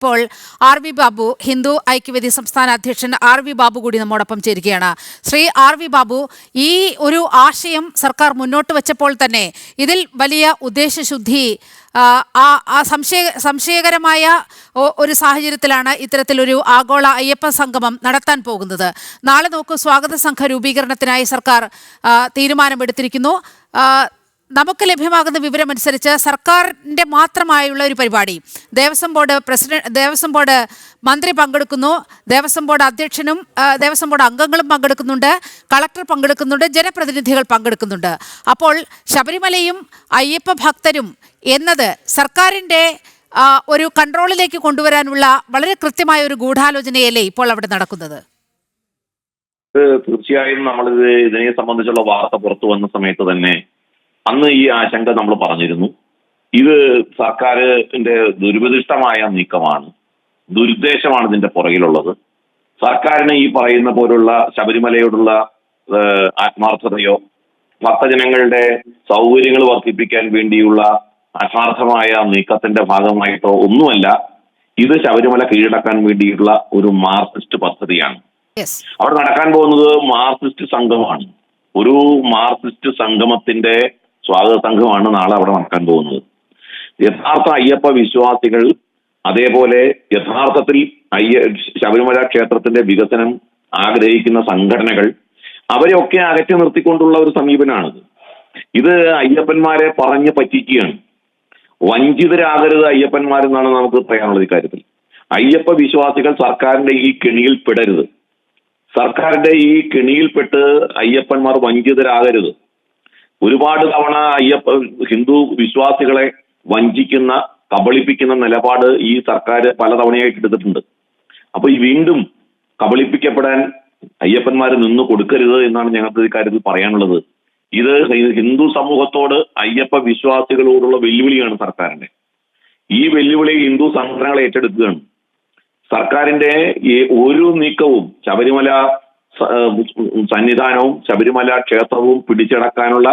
ഇപ്പോൾ R V Babu Hindu Aikyavedi സംസ്ഥാന അധ്യക്ഷൻ ആർ വി ബാബു കൂടി നമ്മോടൊപ്പം ചേരുകയാണ്. ശ്രീ ആർ വി ബാബു ഈ ഒരു ആശയം സർക്കാർ മുന്നോട്ട് വെച്ചപ്പോൾ തന്നെ ഇതിൽ വലിയ ഉദ്ദേശശുദ്ധി സംശയ സംശയകരമായ ഒരു സാഹചര്യത്തിലാണ് ഇത്തരത്തിലൊരു ആഗോള അയ്യപ്പ സംഗമം നടത്താൻ പോകുന്നത്. നാളെ നോക്കൂ സ്വാഗത സംഘ രൂപീകരണത്തിനായി സർക്കാർ തീരുമാനമെടുത്തിരിക്കുന്നു. നമുക്ക് ലഭ്യമാകുന്ന വിവരമനുസരിച്ച് സർക്കാരിന്റെ മാത്രമായുള്ള ഒരു പരിപാടി. Devaswom board president Devaswom board മന്ത്രി പങ്കെടുക്കുന്നു. ദേവസ്വം ബോർഡ് അധ്യക്ഷനും ദേവസ്വം ബോർഡ് അംഗങ്ങളും പങ്കെടുക്കുന്നുണ്ട്. കളക്ടർ പങ്കെടുക്കുന്നുണ്ട്. ജനപ്രതിനിധികൾ പങ്കെടുക്കുന്നുണ്ട്. അപ്പോൾ ശബരിമലയും അയ്യപ്പ ഭക്തരും എന്നത് സർക്കാരിന്റെ ഒരു കൺട്രോളിലേക്ക് കൊണ്ടുവരാനുള്ള വളരെ കൃത്യമായ ഒരു ഗൂഢാലോചനയല്ലേ ഇപ്പോൾ അവിടെ നടക്കുന്നത്? തീർച്ചയായും നമ്മളിത് ഇതിനെ സംബന്ധിച്ചുള്ള വാർത്ത പുറത്തു വന്ന സമയത്ത് തന്നെ അന്ന് ഈ ആശങ്ക നമ്മൾ പറഞ്ഞിരുന്നു. ഇത് സർക്കാരിന്റെ ദുരുപദിഷ്ടമായ നീക്കമാണ്. ദുരുദ്ദേശമാണ് ഇതിന്റെ പുറകിലുള്ളത്. സർക്കാരിന് ഈ പറയുന്ന പോലുള്ള ശബരിമലയോടുള്ള ആത്മാർത്ഥതയോ ഭക്തജനങ്ങളുടെ സൗകര്യങ്ങൾ വർദ്ധിപ്പിക്കാൻ വേണ്ടിയുള്ള ആത്മാർത്ഥമായ നീക്കത്തിന്റെ ഭാഗമായിട്ടോ ഒന്നുമല്ല ഇത് ശബരിമല കീഴടക്കാൻ വേണ്ടിയിട്ടുള്ള ഒരു മാർക്സിസ്റ്റ് പദ്ധതിയാണ്. അവിടെ നടക്കാൻ പോകുന്നത് മാർക്സിസ്റ്റ് സംഘമാണ്. ഒരു മാർക്സിസ്റ്റ് സംഗമത്തിന്റെ സ്വാഗത സംഘമാണ് നാളെ അവിടെ നടക്കാൻ പോകുന്നത്. യഥാർത്ഥ അയ്യപ്പ വിശ്വാസികൾ അതേപോലെ യഥാർത്ഥത്തിൽ അയ്യ ശബരിമല ക്ഷേത്രത്തിന്റെ വികസനം ആഗ്രഹിക്കുന്ന സംഘടനകൾ അവരെയൊക്കെ അകറ്റി നിർത്തിക്കൊണ്ടുള്ള ഒരു സമീപനമാണിത് ഇത് അയ്യപ്പന്മാരെ പറഞ്ഞു പറ്റിക്കുകയാണ്. വഞ്ചിതരാകരുത് അയ്യപ്പന്മാരെന്നാണ് നമുക്ക് പറയാനുള്ളത് ഇക്കാര്യത്തിൽ. അയ്യപ്പ വിശ്വാസികൾ സർക്കാരിന്റെ ഈ കെണിയിൽ പെടരുത്. സർക്കാരിന്റെ ഈ കെണിയിൽപ്പെട്ട് അയ്യപ്പന്മാർ വഞ്ചിതരാകരുത്. ഒരുപാട് തവണ അയ്യപ്പ ഹിന്ദു വിശ്വാസികളെ വഞ്ചിക്കുന്ന കബളിപ്പിക്കുന്ന നിലപാട് ഈ സർക്കാർ പലതവണയായിട്ട് എടുത്തിട്ടുണ്ട് അപ്പൊ ഈ വീണ്ടും കബളിപ്പിക്കപ്പെടാൻ അയ്യപ്പന്മാർ നിന്ന് കൊടുക്കരുത് എന്നാണ് ഞങ്ങൾക്ക് ഈ കാര്യത്തിൽ പറയാനുള്ളത്. ഇത് ഹിന്ദു സമൂഹത്തോട് അയ്യപ്പ വിശ്വാസികളോടുള്ള വെല്ലുവിളിയാണ് സർക്കാരിന്റെ ഈ വെല്ലുവിളി ഹിന്ദു സംഘടനകൾ ഏറ്റെടുക്കുകയാണ്. സർക്കാരിന്റെ ഒരു നീക്കവും ശബരിമല സന്നിധാനവും ശബരിമല ക്ഷേത്രവും പിടിച്ചടക്കാനുള്ള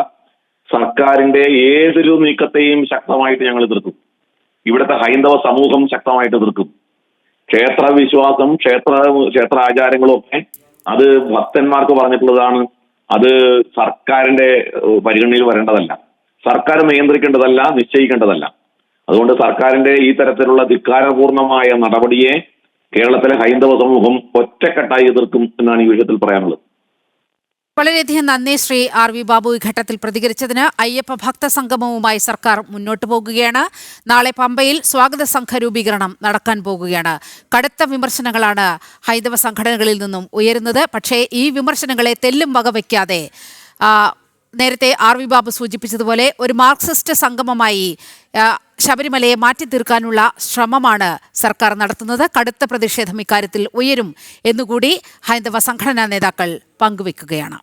സർക്കാരിന്റെ ഏതൊരു നീക്കത്തെയും ശക്തമായിട്ട് ഞങ്ങൾ എതിർക്കും. ഇവിടുത്തെ ഹൈന്ദവ സമൂഹം ശക്തമായിട്ട് എതിർക്കും. ക്ഷേത്ര വിശ്വാസം ക്ഷേത്ര ക്ഷേത്ര ആചാരങ്ങളും ഒക്കെ അത് ഭക്തന്മാർക്ക് പറഞ്ഞിട്ടുള്ളതാണ്. അത് സർക്കാരിന്റെ പരിഗണനയിൽ വരേണ്ടതല്ല. സർക്കാർ നിയന്ത്രിക്കേണ്ടതല്ല നിശ്ചയിക്കേണ്ടതല്ല. അതുകൊണ്ട് സർക്കാരിന്റെ ഈ തരത്തിലുള്ള ധിക്കാരപൂർണമായ നടപടിയെ കേരളത്തിലെ ഹൈന്ദവ സമൂഹം ഒറ്റക്കെട്ടായി എതിർക്കും എന്നാണ് ഈ വിഷയത്തിൽ പറയാനുള്ളത്. വളരെയധികം നന്ദി ശ്രീ ആർ വി ബാബു ഈ ഘട്ടത്തിൽ പ്രതികരിച്ചതിന്. അയ്യപ്പ ഭക്ത സംഗമവുമായി സർക്കാർ മുന്നോട്ട് പോകുകയാണ്. നാളെ പമ്പയിൽ സ്വാഗത സംഘ രൂപീകരണം നടക്കാൻ പോകുകയാണ്. കടുത്ത വിമർശനങ്ങളാണ് ഹൈന്ദവ സംഘടനകളിൽ നിന്നും ഉയരുന്നത്. പക്ഷേ ഈ വിമർശനങ്ങളെ തെല്ലും വകവയ്ക്കാതെ നേരത്തെ ആർ വി ബാബു സൂചിപ്പിച്ചതുപോലെ ഒരു മാർക്സിസ്റ്റ് സംഗമമായി ശബരിമലയെ മാറ്റി തീർക്കാനുള്ള ശ്രമമാണ് സർക്കാർ നടത്തുന്നത്. കടുത്ത പ്രതിഷേധം ഇക്കാര്യത്തിൽ ഉയരും എന്നുകൂടി ഹൈന്ദവ സംഘടനാ നേതാക്കൾ പങ്കുവെക്കുകയാണ്